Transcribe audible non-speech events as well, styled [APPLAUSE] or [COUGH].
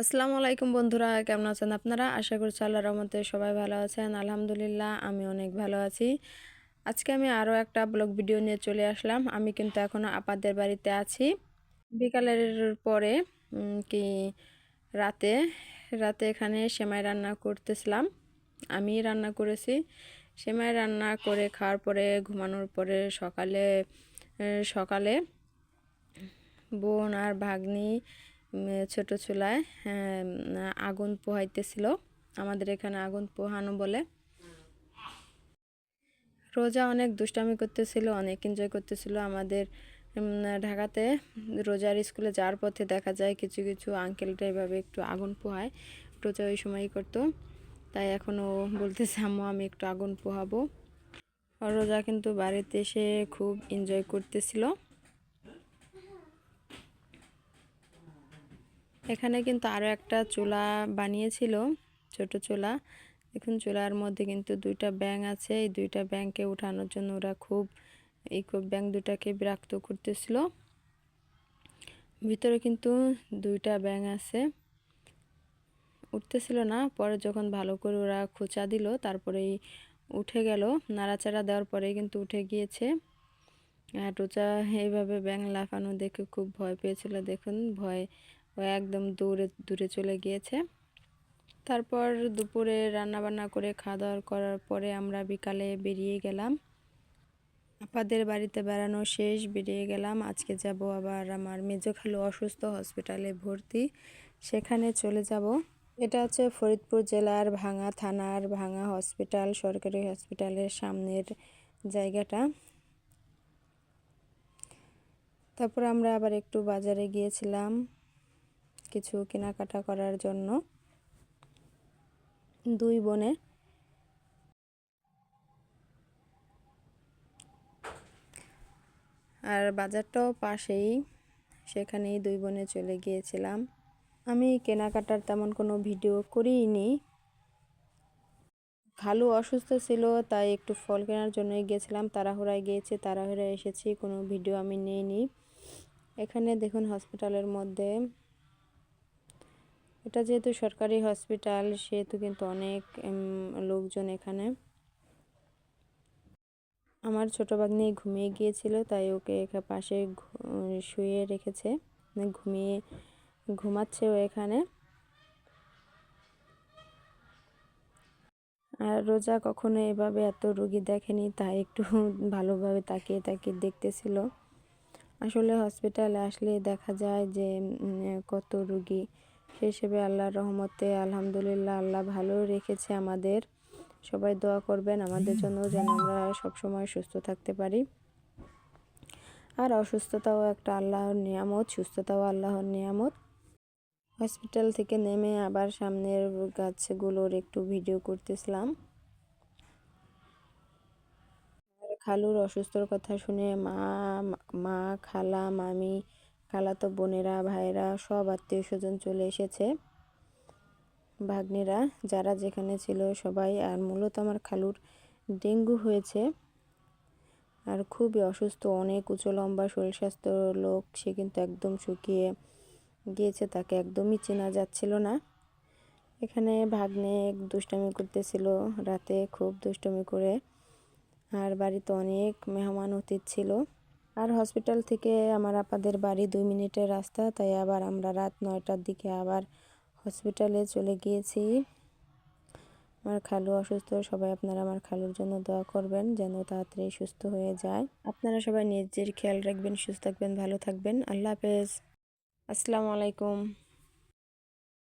আসসালামু আলাইকুম বন্ধুরা, কেমন আছেন আপনারা? আশা করছি আল্লাহ রহমতে সবাই ভালো আছেন। আলহামদুলিল্লাহ, আমি অনেক ভালো আছি। আজকে আমি আরও একটা ব্লগ ভিডিও নিয়ে চলে আসলাম। আমি কিন্তু এখনও আপাদের বাড়িতে আছি। বিকালের পরে কি রাতে রাতে এখানে সেমাই রান্না করতেছিলাম। আমি রান্না করেছি। সেমাই রান্না করে খাওয়ার পরে, ঘুমানোর পরে সকালে সকালে বোন আর ভাগ্নি ছোট চুলায় আগুন পোহাইতেছিল। আমাদের এখানে আগুন পোহানো বলে। রোজা অনেক দুষ্টামি করতেছিল, অনেক এনজয় করতেছিল। আমাদের ঢাকাতে রোজার স্কুলে যাওয়ার পথে দেখা যায় কিছু কিছু আঙ্কেলটা এভাবে একটু আগুন পোহায়। রোজা ওই সময়ই করতো। তাই এখনও বলতেছে, আম্মু, আমি একটু আগুন পোহাবো। রোজা কিন্তু বাড়িতে এসে খুব এনজয় করতেছিল। এখানে কিন্তু আরও একটা চুলা বানিয়েছিল, ছোট চুলা। দেখুন, চুলার মধ্যে কিন্তু দুইটা ব্যাং আছে। এই দুইটা ব্যাংকে উঠানোর জন্য ওরা খুব এই ব্যাং দুটাকে বিরক্ত করতেছিল। ভিতরে কিন্তু দুইটা ব্যাং আছে। উঠতেছিল না। পরে যখন ভালো করে ওরা খোঁচা দিল তারপরেই উঠে গেল। নাড়াচাড়া দেওয়ার পরেই কিন্তু উঠে গিয়েছে। আর টোচা এইভাবে ব্যাং লাফানো দেখে খুব ভয় পেয়েছিল। দেখুন, ভয় ও একদম দূরে দূরে চলে গিয়েছে। তারপর দুপুরে রান্না বান্না করে খাওয়া দাওয়া করার পরে আমরা বিকালে বেরিয়ে গেলাম। আপাদের বাড়িতে বেড়ানো শেষ, বেরিয়ে গেলাম। আজকে যাব আবার আমার মেজো খালু অসুস্থ হসপিটালে ভর্তি। সেখানে চলে যাব। এটা হচ্ছে ফরিদপুর জেলার ভাঙা থানার ভাঙা হসপিটাল, সরকারি হসপিটালের সামনের জায়গাটা। তারপর আমরা আবার একটু বাজারে গিয়েছিলাম। কিছু কেনাকাটা করার জন্য দুই বোনে আর বাজারটাও পাশেই, সেখানেই দুই বোনে চলে গিয়েছিলাম। আমি কেনাকাটার তেমন কোনো ভিডিও করিনি। খালু অসুস্থ ছিল, তাই একটু ফল কেনার জন্য গিয়েছিলাম। তাড়াহুড়ায় গিয়েছে, তাড়াহুড়ায় এসেছি, কোনো ভিডিও আমি নিইনি। এখানে দেখুন হসপিটালের মধ্যে এটা যেহেতু সরকারি হসপিটাল, সেহেতু কিন্তু অনেক লোকজন এখানে। আমার ছোটো ভাগ্নি ঘুমিয়ে গিয়েছিল, তাই ওকে পাশে শুয়ে রেখেছে। মানে ঘুমিয়ে, ঘুমাচ্ছে ও এখানে। আর রোজা কখনো এভাবে এত রুগী দেখেনি, তাই একটু [LAUGHS] ভালোভাবে তাকিয়ে তাকিয়ে দেখতেছিল। আসলে হসপিটালে আসলে দেখা যায় যে কত রুগী সে হিসেবে আল্লাহর রহমতে আলহামদুলিল্লাহ আল্লাহ ভালো রেখেছে আমাদের। সবাই দোয়া করবেন আমাদের জন্য যেন আমরা সবসময় সুস্থ থাকতে পারি। আর অসুস্থতাও একটা আল্লাহর নিয়ামত, সুস্থতাও আল্লাহর নিয়ামত। হসপিটাল থেকে নেমে আবার সামনের গাছগুলোর একটু ভিডিও করতেছিলাম। খালুর অসুস্থর কথা শুনে মা মা, খালা, মামি খালাতো বোনেরা ভাইরা সব আত্মীয় স্বজন চলে এসেছে। ভাগ্নেরা, যারা যেখানে ছিল সবাই, আর মূলত আমার খালুর ডেঙ্গু হয়েছে। আর খুবই অসুস্থ, অনেক উঁচু লম্বা শরীর স্বাস্থ্য লোক, সে কিন্তু একদম শুকিয়ে গিয়েছে, তাকে একদমই চেনা যাচ্ছিল না। এখানে ভাগ্নে দুষ্টমি করতেছিল রাতে, খুব দুষ্টমি করে। আর বাড়িতে অনেক মেহমান অতীত ছিল। আর হসপিটাল থেকে আমার আপাদের বাড়ি দুই মিনিটের রাস্তা, তাই আবার আমরা রাত নয়টার দিকে আবার হসপিটালে চলে গিয়েছি। আমার খালু অসুস্থ, সবাই আপনারা আমার খালুর জন্য দোয়া করবেন যেন তাড়াতাড়ি সুস্থ হয়ে যায়। আপনারা সবাই নিজের খেয়াল রাখবেন, সুস্থ থাকবেন, ভালো থাকবেন। আল্লাহ হাফেজ। আসসালামু আলাইকুম।